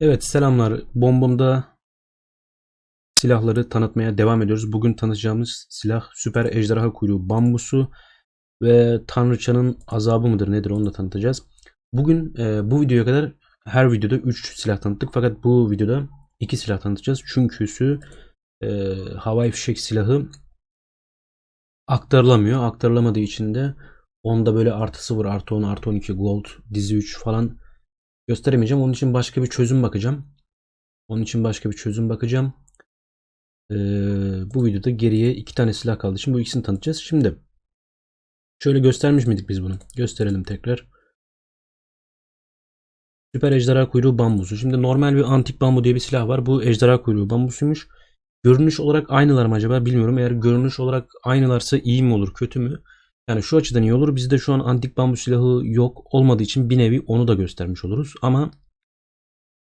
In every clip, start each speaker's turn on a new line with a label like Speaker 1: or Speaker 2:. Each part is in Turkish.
Speaker 1: Evet selamlar. Bombomda silahları tanıtmaya devam ediyoruz. Bugün tanıtacağımız silah süper ejderha kuyruğu bambusu ve tanrıçanın azabı mıdır nedir onu da tanıtacağız. Bugün e, bu videoya kadar her videoda 3 silah tanıttık fakat bu videoda 2 silah tanıtacağız. Çünküsü e, havai fişek silahı aktarılamıyor. Aktarılamadığı için de onda böyle artısı var. Artı 10, artı 12 gold, dizi 3 falan gösteremeyeceğim. Onun için başka bir çözüm bakacağım. Onun için başka bir çözüm bakacağım. Ee, bu videoda geriye iki tane silah kaldı. Şimdi bu ikisini tanıtacağız. Şimdi şöyle göstermiş miydik biz bunu? Gösterelim tekrar. Süper ejderha kuyruğu bambusu. Şimdi normal bir antik bambu diye bir silah var. Bu ejderha kuyruğu bambusuymuş. Görünüş olarak aynılar mı acaba bilmiyorum. Eğer görünüş olarak aynılarsa iyi mi olur kötü mü? Yani şu açıdan iyi olur. Bizde şu an antik bambu silahı yok olmadığı için bir nevi onu da göstermiş oluruz. Ama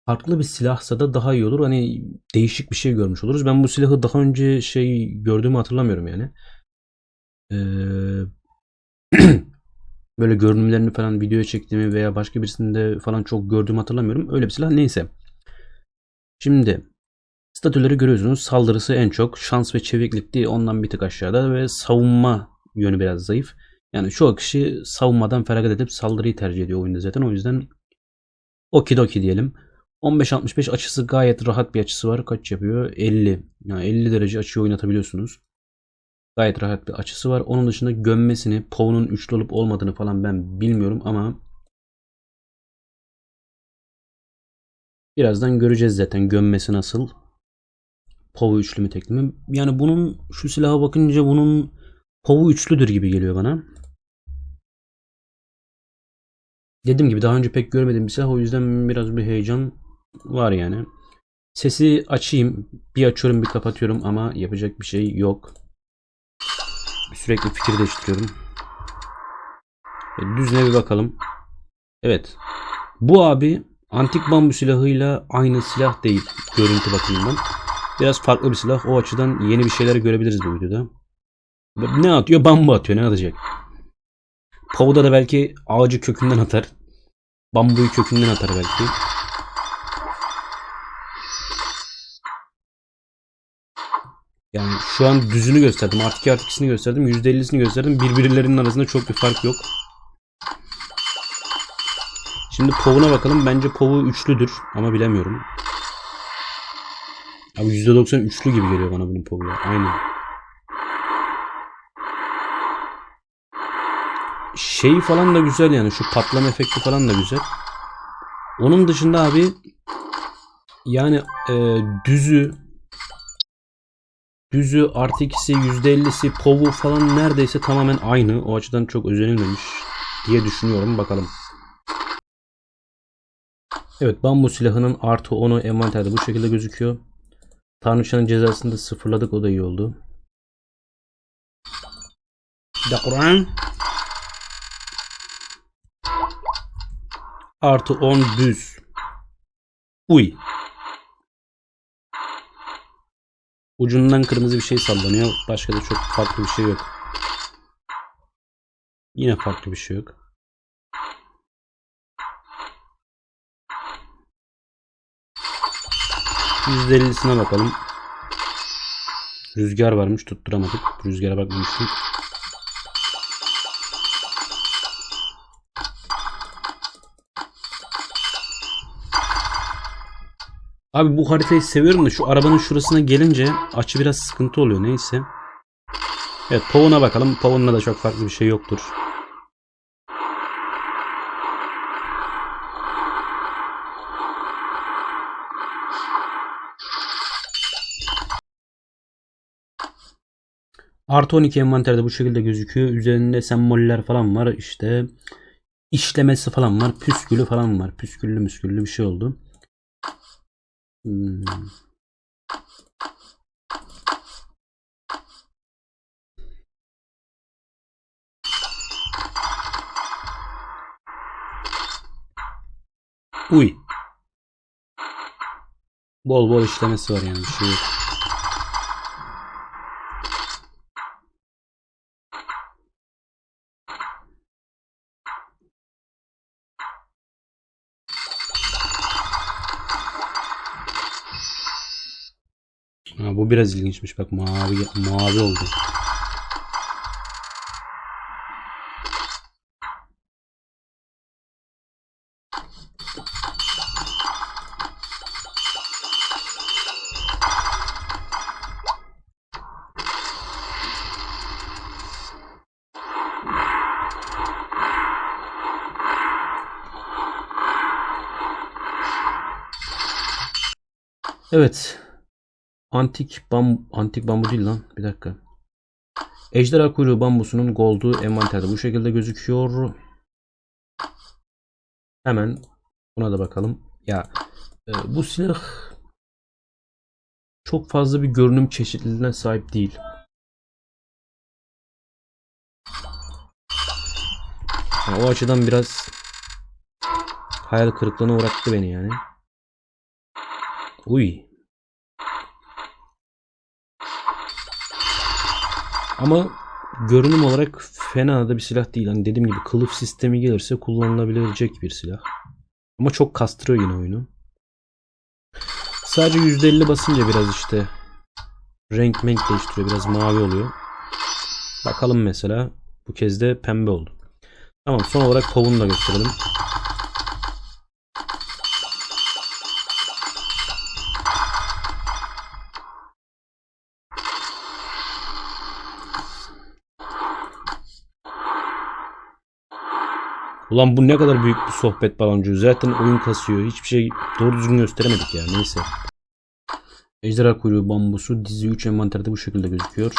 Speaker 1: farklı bir silahsa da daha iyi olur. Hani değişik bir şey görmüş oluruz. Ben bu silahı daha önce şey gördüğümü hatırlamıyorum yani. Ee, böyle görünümlerini falan videoya çektiğimi veya başka birisinde falan çok gördüğümü hatırlamıyorum. Öyle bir silah neyse. Şimdi statüleri görüyorsunuz. Saldırısı en çok. Şans ve çeviklikti ondan bir tık aşağıda ve savunma yönü biraz zayıf. Yani çoğu kişi savunmadan feragat edip saldırıyı tercih ediyor oyunda zaten. O yüzden okidoki diyelim. 15-65 açısı gayet rahat bir açısı var. Kaç yapıyor? 50. Yani 50 derece açıyı oynatabiliyorsunuz. Gayet rahat bir açısı var. Onun dışında gömmesini, povunun üçlü olup olmadığını falan ben bilmiyorum ama birazdan göreceğiz zaten gömmesi nasıl. Povu üçlü mü tekli mi? Yani bunun şu silaha bakınca bunun povu üçlüdür gibi geliyor bana. Dediğim gibi daha önce pek görmediğim bir silah o yüzden biraz bir heyecan var yani. Sesi açayım. Bir açıyorum bir kapatıyorum ama yapacak bir şey yok. Sürekli fikir değiştiriyorum. E, Düzine bir bakalım. Evet. Bu abi antik bambu silahıyla aynı silah değil görüntü bakımından. Biraz farklı bir silah. O açıdan yeni bir şeyler görebiliriz bu videoda. Ne atıyor? Bambu atıyor. Ne atacak? Pavuda da belki ağacı kökünden atar. Bambuyu kökünden atar belki. Yani şu an düzünü gösterdim. Artık artık ikisini gösterdim. %50'sini gösterdim. Birbirlerinin arasında çok bir fark yok. Şimdi povuna bakalım. Bence povu üçlüdür. Ama bilemiyorum. Abi %90 üçlü gibi geliyor bana bunun povu. Aynen. Şey falan da güzel yani. Şu patlama efekti falan da güzel. Onun dışında abi yani e, düzü düzü artı ikisi %50'si povu falan neredeyse tamamen aynı. O açıdan çok özenilmemiş diye düşünüyorum. Bakalım. Evet bambu silahının artı 10'u envanterde bu şekilde gözüküyor. Tanrıçanın cezasını da sıfırladık. O da iyi oldu. Da Kur'an. Artı 10 düz. Uy. Ucundan kırmızı bir şey sallanıyor. Başka da çok farklı bir şey yok. Yine farklı bir şey yok. %50'sine bakalım. Rüzgar varmış tutturamadık. Rüzgara bakmamıştım. Abi bu haritayı seviyorum da şu arabanın şurasına gelince açı biraz sıkıntı oluyor neyse. Evet Povun'a bakalım. Povun'la da çok farklı bir şey yoktur. Artı 12 envanterde bu şekilde gözüküyor. Üzerinde semboller falan var. İşte işlemesi falan var. Püskülü falan var. Püsküllü müsküllü bir şey oldu. Hmm. Uy. Bol bol işlemesi var yani bir Ha, bu biraz ilginçmiş bak mavi mavi oldu. Evet. Antik bam antik bambu değil lan. Bir dakika. Ejderha kuyruğu bambusunun goldu envanterde bu şekilde gözüküyor. Hemen buna da bakalım. Ya e, bu silah çok fazla bir görünüm çeşitliliğine sahip değil. Yani o açıdan biraz hayal kırıklığına uğrattı beni yani. Uy. Ama görünüm olarak fena da bir silah değil. Hani dediğim gibi kılıf sistemi gelirse kullanılabilecek bir silah. Ama çok kastırıyor yine oyunu. Sadece %50 basınca biraz işte renk menk değiştiriyor. Biraz mavi oluyor. Bakalım mesela. Bu kez de pembe oldu. Tamam son olarak povunu da gösterelim. Ulan bu ne kadar büyük bir sohbet baloncuğu. Zaten oyun kasıyor. Hiçbir şey doğru düzgün gösteremedik ya. Neyse. Ejderha kuyruğu bambusu dizi 3 envanterde bu şekilde gözüküyor.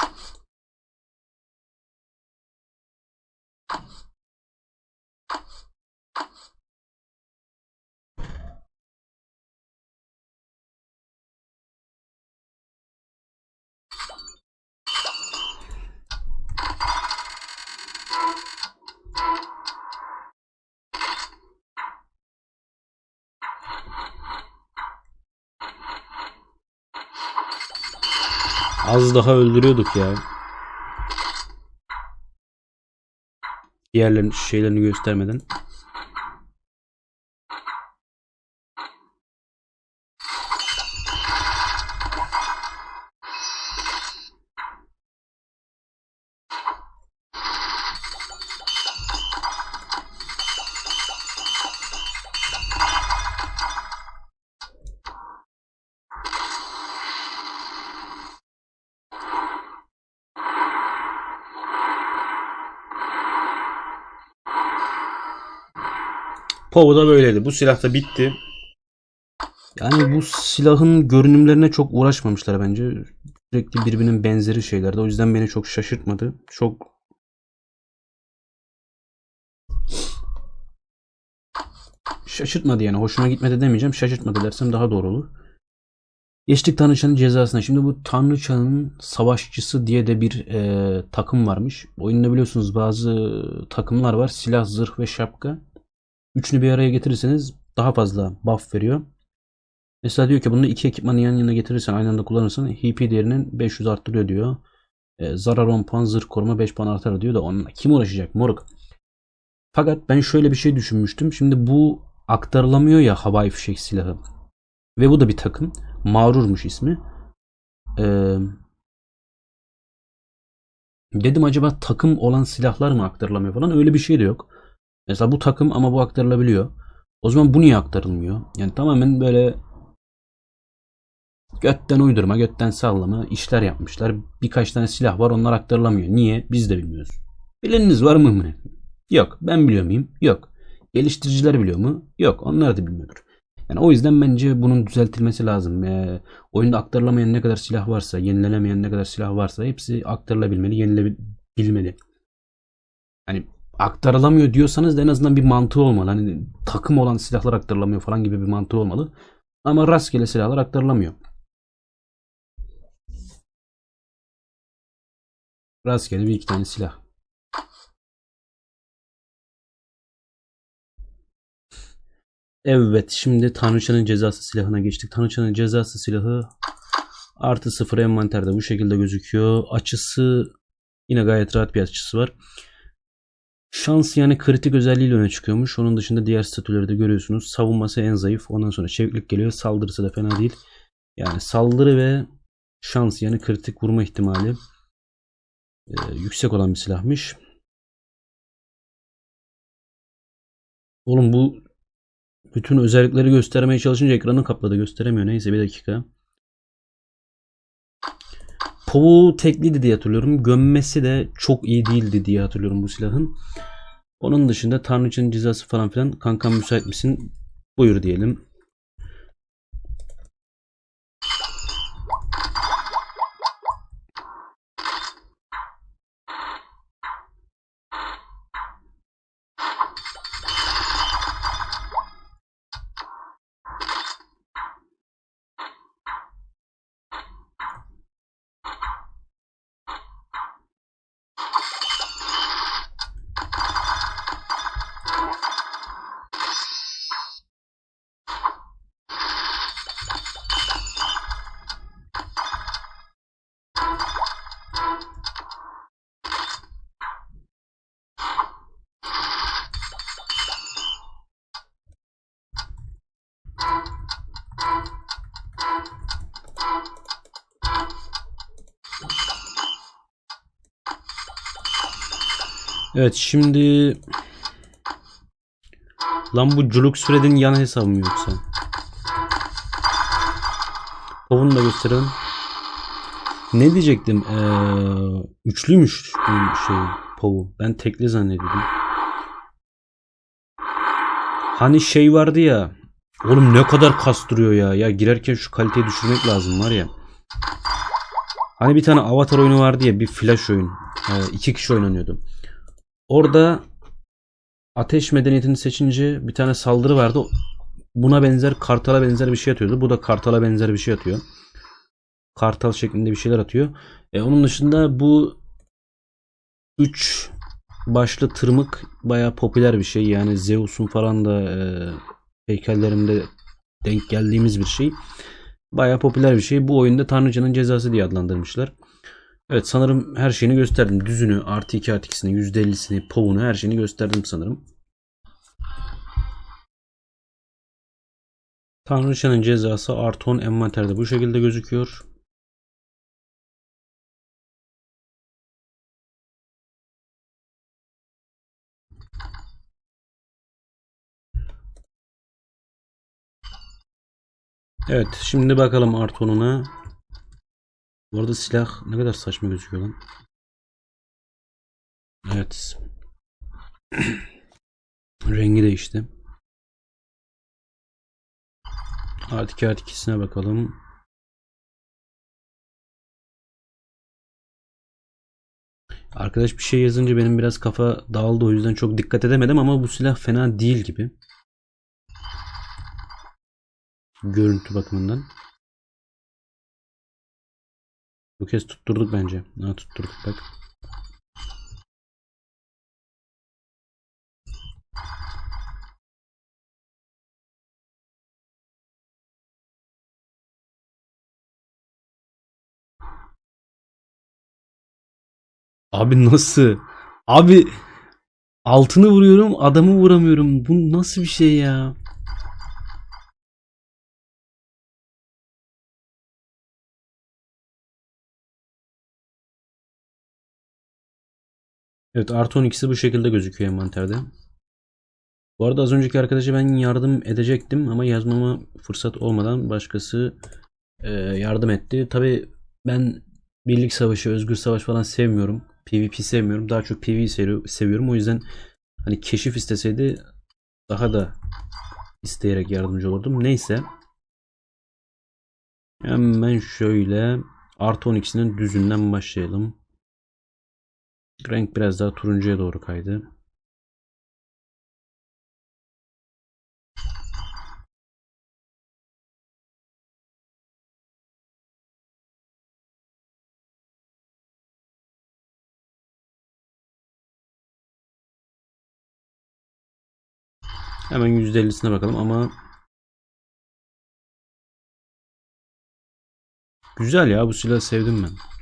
Speaker 1: Az daha öldürüyorduk ya. Diğerlerin şeylerini göstermeden. Povo da böyleydi. Bu silah da bitti. Yani bu silahın görünümlerine çok uğraşmamışlar bence. Sürekli birbirinin benzeri şeylerdi. O yüzden beni çok şaşırtmadı. Çok şaşırtmadı yani. Hoşuma gitmedi demeyeceğim. Şaşırtmadı dersem daha doğru olur. Geçtik Tanrıçanın cezasına. Şimdi bu Tanrıçanın savaşçısı diye de bir e, takım varmış. Oyunda biliyorsunuz bazı takımlar var. Silah, zırh ve şapka. Üçünü bir araya getirirseniz daha fazla buff veriyor. Mesela diyor ki bunu iki ekipmanı yan yana getirirsen aynı anda kullanırsan HP değerinin 500 arttırıyor diyor. E, zarar 10 puan, zırh koruma 5 puan artar diyor da onunla kim uğraşacak moruk? Fakat ben şöyle bir şey düşünmüştüm. Şimdi bu aktarılamıyor ya havai fişek silahı. Ve bu da bir takım. Mağrurmuş ismi. Ee, dedim acaba takım olan silahlar mı aktarılamıyor falan. Öyle bir şey de yok. Mesela bu takım ama bu aktarılabiliyor. O zaman bu niye aktarılmıyor? Yani tamamen böyle götten uydurma, götten sallama işler yapmışlar. Birkaç tane silah var onlar aktarılamıyor. Niye? Biz de bilmiyoruz. Bileniniz var mı? Yok. Ben biliyor muyum? Yok. Geliştiriciler biliyor mu? Yok. Onlar da bilmiyordur. Yani o yüzden bence bunun düzeltilmesi lazım. Ee, oyunda aktarılamayan ne kadar silah varsa, yenilenemeyen ne kadar silah varsa hepsi aktarılabilmeli, yenilebilmeli. Hani aktarılamıyor diyorsanız da en azından bir mantığı olmalı. Hani takım olan silahlar aktarılamıyor falan gibi bir mantığı olmalı. Ama rastgele silahlar aktarılamıyor. Rastgele bir iki tane silah. Evet şimdi Tanrıçanın cezası silahına geçtik. Tanrıçanın cezası silahı artı sıfır envanterde bu şekilde gözüküyor. Açısı yine gayet rahat bir açısı var. Şans yani kritik özelliğiyle öne çıkıyormuş. Onun dışında diğer statüleri de görüyorsunuz. Savunması en zayıf. Ondan sonra çeviklik geliyor. Saldırısı da fena değil. Yani saldırı ve şans yani kritik vurma ihtimali e, yüksek olan bir silahmış. Oğlum bu bütün özellikleri göstermeye çalışınca ekranı kapladı gösteremiyor. Neyse bir dakika. Povu tekliydi diye hatırlıyorum. Gömmesi de çok iyi değildi diye hatırlıyorum bu silahın. Onun dışında Tanrıçanın cezası falan filan. Kankam müsait misin? Buyur diyelim. Evet şimdi Lan bu Culuk Süred'in yan hesabı mı yoksa? Povunu da gösterelim. Ne diyecektim? Ee, üçlüymüş şey Povu. Ben tekli zannediyordum. Hani şey vardı ya. Oğlum ne kadar kastırıyor ya. Ya girerken şu kaliteyi düşürmek lazım var ya. Hani bir tane Avatar oyunu vardı ya bir flash oyun. Ee, iki kişi oynanıyordu. Orada ateş medeniyetini seçince bir tane saldırı vardı. Buna benzer kartala benzer bir şey atıyordu. Bu da kartala benzer bir şey atıyor. Kartal şeklinde bir şeyler atıyor. E, onun dışında bu 3 başlı tırmık baya popüler bir şey. Yani Zeus'un falan da e, heykellerinde denk geldiğimiz bir şey. Baya popüler bir şey. Bu oyunda Tanrıcanın cezası diye adlandırmışlar. Evet sanırım her şeyini gösterdim. Düzünü, artı 2 artı 2'sini, %50'sini, povunu her şeyini gösterdim sanırım. Tanrıçanın cezası artı 10 envanterde bu şekilde gözüküyor. Evet şimdi bakalım artı 10'una. Bu arada silah ne kadar saçma gözüküyor lan. Evet. Rengi değişti. Artı 2 artı 2'sine bakalım. Arkadaş bir şey yazınca benim biraz kafa dağıldı o yüzden çok dikkat edemedim ama bu silah fena değil gibi. Görüntü bakımından. Bu kez tutturduk bence. Ha tutturduk bak. Abi nasıl? Abi altını vuruyorum adamı vuramıyorum. Bu nasıl bir şey ya? Evet artı 12'si bu şekilde gözüküyor envanterde. Bu arada az önceki arkadaşa ben yardım edecektim ama yazmama fırsat olmadan başkası e, yardım etti. Tabi ben birlik savaşı, özgür savaş falan sevmiyorum. PvP sevmiyorum. Daha çok PvE sevi- seviyorum. O yüzden hani keşif isteseydi daha da isteyerek yardımcı olurdum. Neyse. Hemen şöyle artı 12'sinin düzünden başlayalım. Renk biraz daha turuncuya doğru kaydı. Hemen %50'sine bakalım ama Güzel ya bu silahı sevdim ben.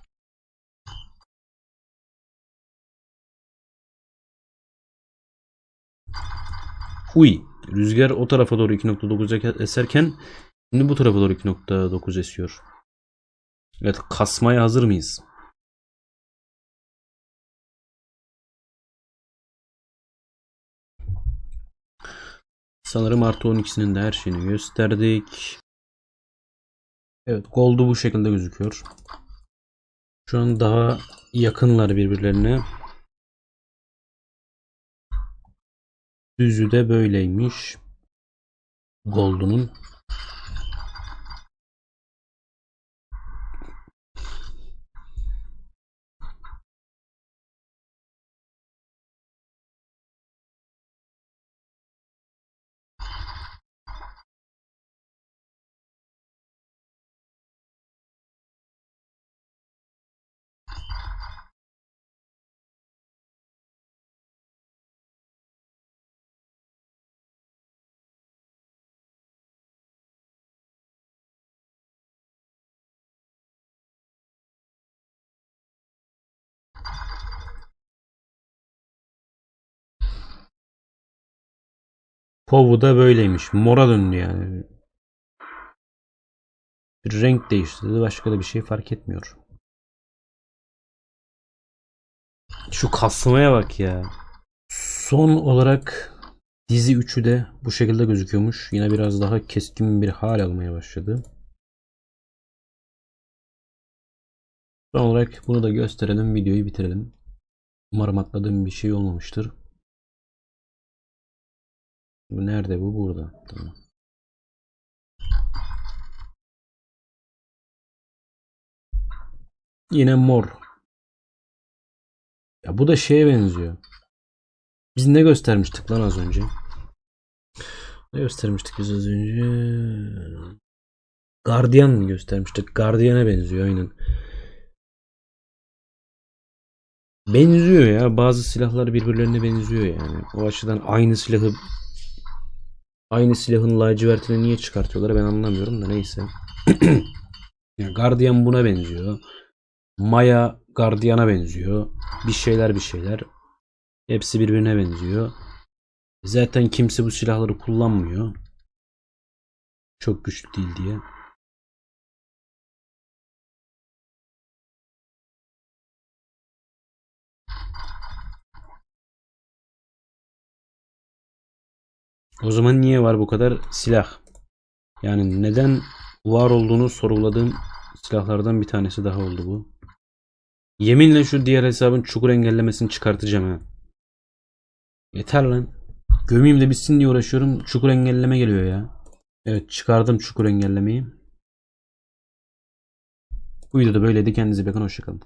Speaker 1: Huy. Rüzgar o tarafa doğru 2.9 eserken şimdi bu tarafa doğru 2.9 esiyor. Evet kasmaya hazır mıyız? Sanırım artı 12'sinin de her şeyini gösterdik. Evet gold'u bu şekilde gözüküyor. Şu an daha yakınlar birbirlerine. Düzü de böyleymiş. Gold'unun. Povu da böyleymiş. Mora döndü yani. Bir renk değiştirdi. Başka da bir şey fark etmiyor. Şu kasmaya bak ya. Son olarak dizi 3'ü de bu şekilde gözüküyormuş. Yine biraz daha keskin bir hal almaya başladı. Son olarak bunu da gösterelim. Videoyu bitirelim. Umarım atladığım bir şey olmamıştır. Bu nerede bu? Burada. Tamam. Yine mor. Ya bu da şeye benziyor. Biz ne göstermiştik lan az önce? Ne göstermiştik biz az önce? Gardiyan mı göstermiştik? Gardiyana benziyor aynen. Benziyor ya. Bazı silahlar birbirlerine benziyor yani. O açıdan aynı silahı aynı silahın lacivertini niye çıkartıyorlar ben anlamıyorum da neyse. ya Guardian buna benziyor. Maya Guardian'a benziyor. Bir şeyler bir şeyler. Hepsi birbirine benziyor. Zaten kimse bu silahları kullanmıyor. Çok güçlü değil diye. O zaman niye var bu kadar silah? Yani neden var olduğunu sorguladığım silahlardan bir tanesi daha oldu bu. Yeminle şu diğer hesabın çukur engellemesini çıkartacağım ha. Yeter lan. Gömeyim de bitsin diye uğraşıyorum. Çukur engelleme geliyor ya. Evet çıkardım çukur engellemeyi. Bu videoda böyleydi. Kendinize bakın. Hoşçakalın.